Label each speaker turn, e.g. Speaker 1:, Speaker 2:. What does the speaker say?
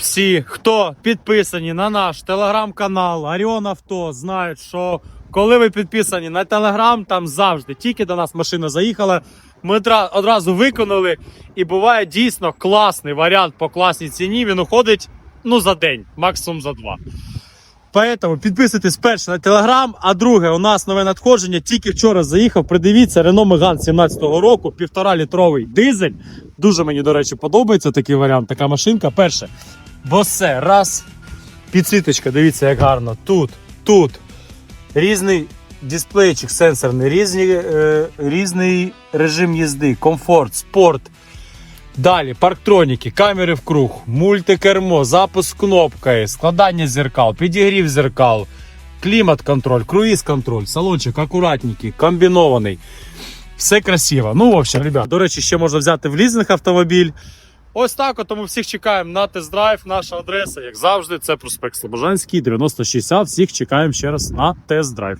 Speaker 1: всі, хто підписані на наш телеграм-канал Аріон Авто, знають, що коли ви підписані на телеграм, там завжди тільки до нас машина заїхала. Ми одразу виконали, і буває дійсно класний варіант по класній ціні. Він уходить ну за день, максимум за два. Поэтому підписуйтесь перше на телеграм, а друге, у нас нове надходження. Тільки вчора заїхав. Придивіться Renault Megane 17-го року, півтора літровий дизель. Дуже мені, до речі, подобається такий варіант, така машинка. Перше, босе, раз. Підсвіточка, дивіться, як гарно. Тут, тут. Різний дисплейчик сенсорний, різні, е, різний режим їзди, комфорт, спорт. Далі парктроніки, камери в круг, мультикермо, запуск кнопкою, складання зеркал, підігрів зеркал, клімат-контроль, круїз-контроль, салончик акуратненький, комбінований. Все красиво. Ну, в общем, ребят, до речі, ще можна взяти в лізинг автомобіль. Ось так, от, тому всіх чекаємо на тест-драйв. Наша адреса, як завжди, це проспект Слобожанський, 9060. Всіх чекаємо ще раз на тест-драйв.